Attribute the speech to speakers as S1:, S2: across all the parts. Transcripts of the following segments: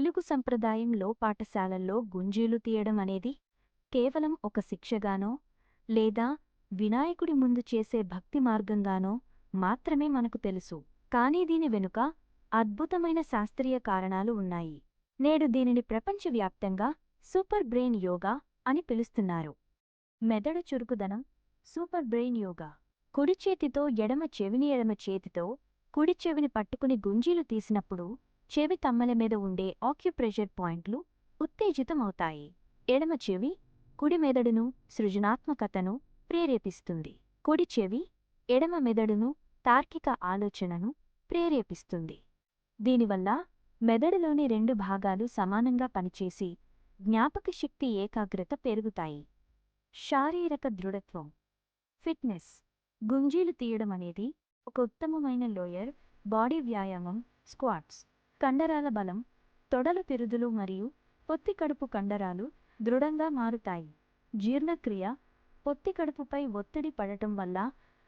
S1: తెలుగు సంప్రదాయంలో పాఠశాలల్లో గుంజీలు తీయడం అనేది కేవలం ఒక శిక్షగానో లేదా వినాయకుడి ముందు చేసే భక్తి మార్గంగానో మాత్రమే మనకు తెలుసు. కానీ దీని వెనుక అద్భుతమైన శాస్త్రీయ కారణాలు ఉన్నాయి. నేడు దీనిని ప్రపంచవ్యాప్తంగా సూపర్ బ్రెయిన్ యోగా అని పిలుస్తున్నారు. మెదడు చురుకుదనం సూపర్ బ్రెయిన్ యోగా. కుడి చేతితో ఎడమ చెవిని ఎడమ చేతితో కుడి చెవిని పట్టుకుని గుంజీలు తీసినప్పుడు చెవి తమ్మల మీద ఉండే ఆక్యుప్రెషర్ పాయింట్లు ఉత్తేజితమవుతాయి. ఎడమ చెవి కుడి మెదడును సృజనాత్మకతను ప్రేరేపిస్తుంది. కుడి చెవి ఎడమ మెదడును తార్కిక ఆలోచనను ప్రేరేపిస్తుంది. దీనివల్ల మెదడులోని రెండు భాగాలు సమానంగా పనిచేసి జ్ఞాపకశక్తి ఏకాగ్రత పెరుగుతాయి. శారీరక దృఢత్వం ఫిట్నెస్ గుంజీలు తీయడం అనేది ఒక ఉత్తమమైన లోయర్ బాడీ వ్యాయామం స్క్వాట్స్. కండరాల బలం తొడల తిరుదులు మరియు పొత్తి కడుపు కండరాలు దృఢంగా మారుతాయి. జీర్ణక్రియ పొత్తి కడుపుపై ఒత్తిడి పడటం వల్ల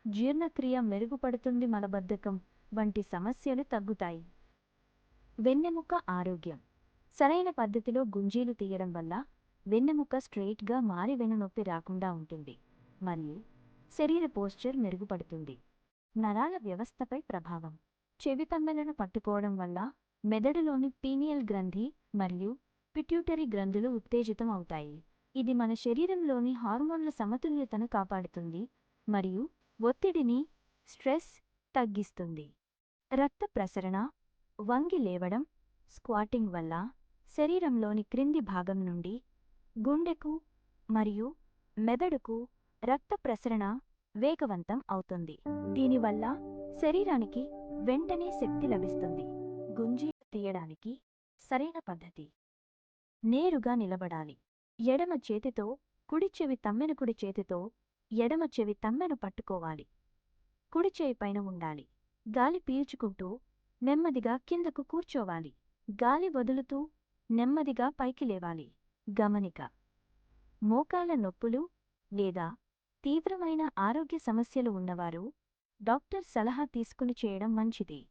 S1: జీర్ణక్రియ మెరుగుపడుతుంది మలబద్ధకం వంటి సమస్యలు తగ్గుతాయి. వెన్నెముక ఆరోగ్యం. సరైన పద్ధతిలో గుంజీలు తీయడం వల్ల వెన్నెముక స్ట్రెయిట్గా మారి వెన్నునొప్పి రాకుండా ఉంటుంది మరియు శరీర పోస్చర్ మెరుగుపడుతుంది. నరాల వ్యవస్థపై ప్రభావం. చెవి తమ్మెలను పట్టుకోవడం వల్ల మెదడులోని పీనియల్ గ్రంథి మరియు పిట్యూటరీ గ్రంథులు ఉత్తేజితం అవుతాయి. ఇది మన శరీరంలోని హార్మోన్ల సమతుల్యతను కాపాడుతుంది మరియు ఒత్తిడిని స్ట్రెస్ తగ్గిస్తుంది. రక్త ప్రసరణ వంగి లేవడం స్క్వాటింగ్ వల్ల శరీరంలోని క్రింది భాగం నుండి గుండెకు మరియు మెదడుకు రక్త ప్రసరణ వేగవంతం అవుతుంది. దీనివల్ల శరీరానికి వెంటనే శక్తి లభిస్తుంది. గుంజి తీయడానికి సరైన పద్ధతి. నేరుగా నిలబడాలి. ఎడమ చేతితో కుడి చెవి తమ్మెను కుడి చేతితో ఎడమ చెవి తమ్మెను పట్టుకోవాలి. కుడి చేయి పైన ఉండాలి. గాలి పీల్చుకుంటూ నెమ్మదిగా కిందకు కూర్చోవాలి. గాలి వదులుతూ నెమ్మదిగా పైకి లేవాలి. గమనిక. మోకాళ్ళ నొప్పులు లేదా తీవ్రమైన ఆరోగ్య సమస్యలు ఉన్నవారు డాక్టర్ సలహా తీసుకుని చేయడం మంచిది.